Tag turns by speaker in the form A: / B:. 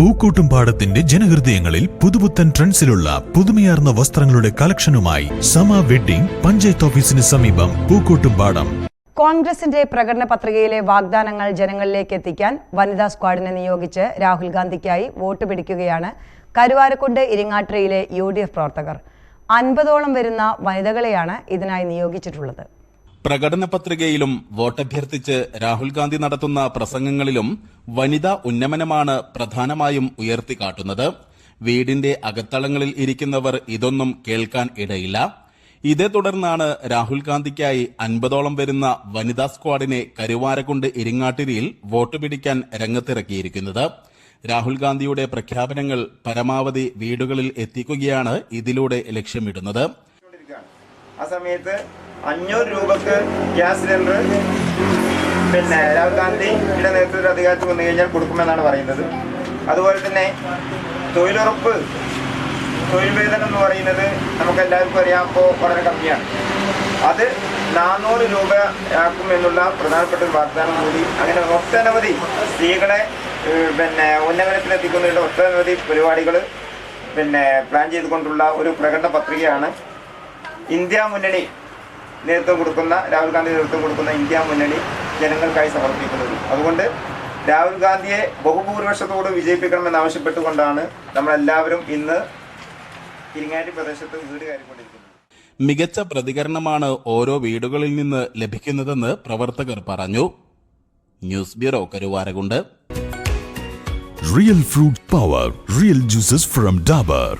A: പൂക്കോട്ടുംപാടത്തിന്റെ ജനഹൃദയങ്ങളിൽ പുതുപുത്തൻ ട്രെൻഡ്സിലുള്ള പുതുമയാർന്ന വസ്ത്രങ്ങളുടെ കളക്ഷനുമായി സമ വെഡ്ഡിംഗ് പഞ്ചായത്ത് ഓഫീസിന് സമീപം പൂക്കൂട്ടും പാടം.
B: കോൺഗ്രസിന്റെ പ്രകടന പത്രികയിലെ വാഗ്ദാനങ്ങൾ ജനങ്ങളിലേക്ക് എത്തിക്കാൻ വനിതാ സ്ക്വാഡിനെ നിയോഗിച്ച് രാഹുൽ ഗാന്ധിക്കായി വോട്ട് പിടിക്കുകയാണ് കരുവാരക്കുണ്ട് ഇരിങ്ങാട്ടിരയിലെ യു പ്രവർത്തകർ. അൻപതോളം വരുന്ന വനിതകളെയാണ് ഇതിനായി നിയോഗിച്ചിട്ടുള്ളത്.
C: പ്രകടന പത്രികയിലും വോട്ടഭ്യർത്ഥിച്ച് രാഹുൽ ഗാന്ധി നടത്തുന്ന പ്രസംഗങ്ങളിലും വനിതാ ഉന്നമനമാണ് പ്രധാനമായും ഉയർത്തിക്കാട്ടുന്നത്. വീടിന്റെ അകത്തളങ്ങളിൽ ഇരിക്കുന്നവർ ഇതൊന്നും കേൾക്കാൻ ഇടയില്ല. ഇതേ തുടർന്നാണ് രാഹുൽ ഗാന്ധിക്കായി അൻപതോളം വരുന്ന വനിതാ സ്ക്വാഡിനെ കരുവാരക്കുണ്ട് ഇരിങ്ങാട്ടിരിയിൽ വോട്ട് പിടിക്കാൻ രംഗത്തിറക്കിയിരിക്കുന്നത്. രാഹുൽ ഗാന്ധിയുടെ പ്രഖ്യാപനങ്ങൾ പരമാവധി വീടുകളിൽ എത്തിക്കുകയാണ് ഇതിലൂടെ ലക്ഷ്യമിടുന്നത്.
D: ആ സമയത്ത് അഞ്ഞൂറ് രൂപക്ക് ഗ്യാസ് സിലിണ്ടർ. പിന്നെ രാഹുൽ ഗാന്ധിയുടെ നേതൃത്വത്തിൽ അധികാരത്തിൽ വന്നു കഴിഞ്ഞാൽ കൊടുക്കുമെന്നാണ് പറയുന്നത്. അതുപോലെ തന്നെ തൊഴിലുറപ്പ് തൊഴിൽ വേതനം എന്ന് പറയുന്നത് നമുക്ക് എല്ലാവർക്കും അറിയാം അപ്പോൾ വളരെ കമ്മിയാണ്. അത് നാനൂറ് രൂപ ആക്കും എന്നുള്ള പ്രധാനപ്പെട്ട ഒരു വാഗ്ദാനം കൂടി. അങ്ങനെ ഒട്ടനവധി സ്ത്രീകളെ പിന്നെ ഉന്നമനത്തിലെത്തിക്കുന്നതിന്റെ ഒട്ടനവധി പരിപാടികൾ പിന്നെ പ്ലാൻ ചെയ്തുകൊണ്ടുള്ള ഒരു പ്രകടന പത്രികയാണ് ഇന്ത്യ മുന്നണി. നേതൃത്വം കൊടുക്കുന്ന രാഹുൽ ഗാന്ധി നേതൃത്വം കൊടുക്കുന്ന ഇന്ത്യ മുന്നണി ജനങ്ങൾക്കായി സമർപ്പിക്കുന്നത്. അതുകൊണ്ട് രാഹുൽ ഗാന്ധിയെ ബഹുഭൂരിപക്ഷത്തോട് വിജയിപ്പിക്കണമെന്ന് ആവശ്യപ്പെട്ടുകൊണ്ടാണ് നമ്മളെല്ലാവരും ഇന്ന് ഇരിങ്ങാട്ടി പ്രദേശത്ത് വീട് കയറിക്കൊണ്ടിരിക്കുന്നത്.
C: മികച്ച പ്രതികരണമാണ് ഓരോ വീടുകളിൽ നിന്ന് ലഭിക്കുന്നതെന്ന് പ്രവർത്തകർ പറഞ്ഞു. News bureau Karuvarakundu.
A: Real fruit power Real juices from Dabur